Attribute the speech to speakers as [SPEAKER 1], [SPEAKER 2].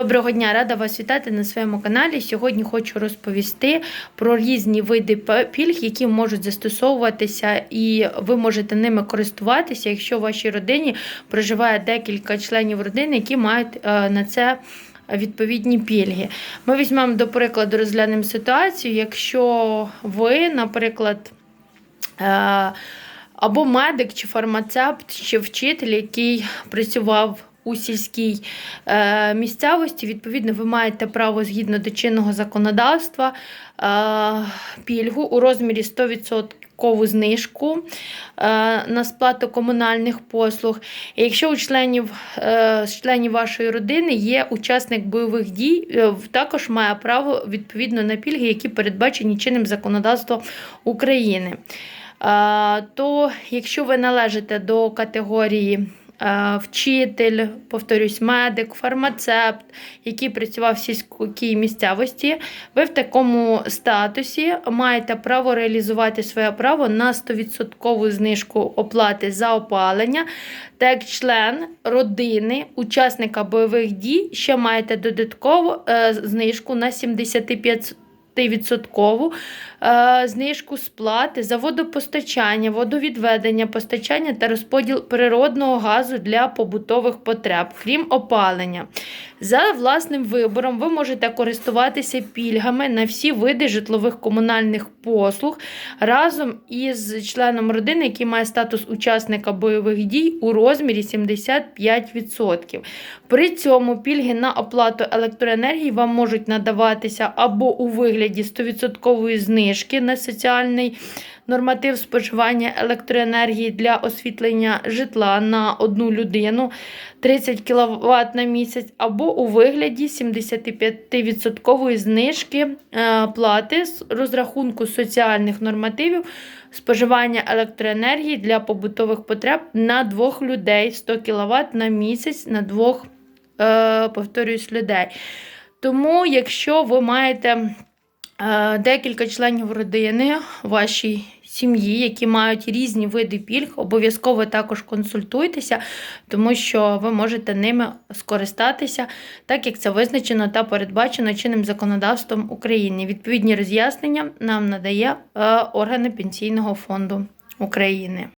[SPEAKER 1] Доброго дня, рада вас вітати на своєму каналі. Сьогодні хочу розповісти про різні види пільг, які можуть застосовуватися, і ви можете ними користуватися, якщо в вашій родині проживає декілька членів родини, які мають е, на це відповідні пільги. Ми візьмемо до прикладу, розглянемо ситуацію, якщо ви, наприклад, е, або медик, чи фармацевт, чи вчитель, який працював у сільській е, місцевості, відповідно, ви маєте право згідно до чинного законодавства е, пільгу у розмірі 100% знижку е, на сплату комунальних послуг. І якщо у членів, е, членів вашої родини є учасник бойових дій, е, також має право відповідно на пільги, які передбачені чинним законодавством України. Е, То якщо ви належите до категорії вчитель, повторюсь, медик, фармацевт, який працював в сільській місцевості, ви в такому статусі маєте право реалізувати своє право на 100% знижку оплати за опалення. Та як член родини, учасника бойових дій, ще маєте додаткову е, знижку на 75%. Відсоткову е, знижку сплати за водопостачання, водовідведення, постачання та розподіл природного газу для побутових потреб, крім опалення. За власним вибором ви можете користуватися пільгами на всі види житлових комунальних послуг разом із членом родини, який має статус учасника бойових дій у розмірі 75%. При цьому пільги на оплату електроенергії вам можуть надаватися або у вигляді 100% знижки на соціальний норматив споживання електроенергії для освітлення житла на одну людину 30 кВт на місяць, або у вигляді 75% знижки е, плати з розрахунку соціальних нормативів споживання електроенергії для побутових потреб на двох людей 100 кВт на місяць на двох, е, повторюсь, людей. Тому, якщо ви маєте декілька членів родини вашій сім'ї, які мають різні види пільг, обов'язково також консультуйтеся, тому що ви можете ними скористатися, так як це визначено та передбачено чинним законодавством України. Відповідні роз'яснення нам надає е, органи Пенсійного фонду України.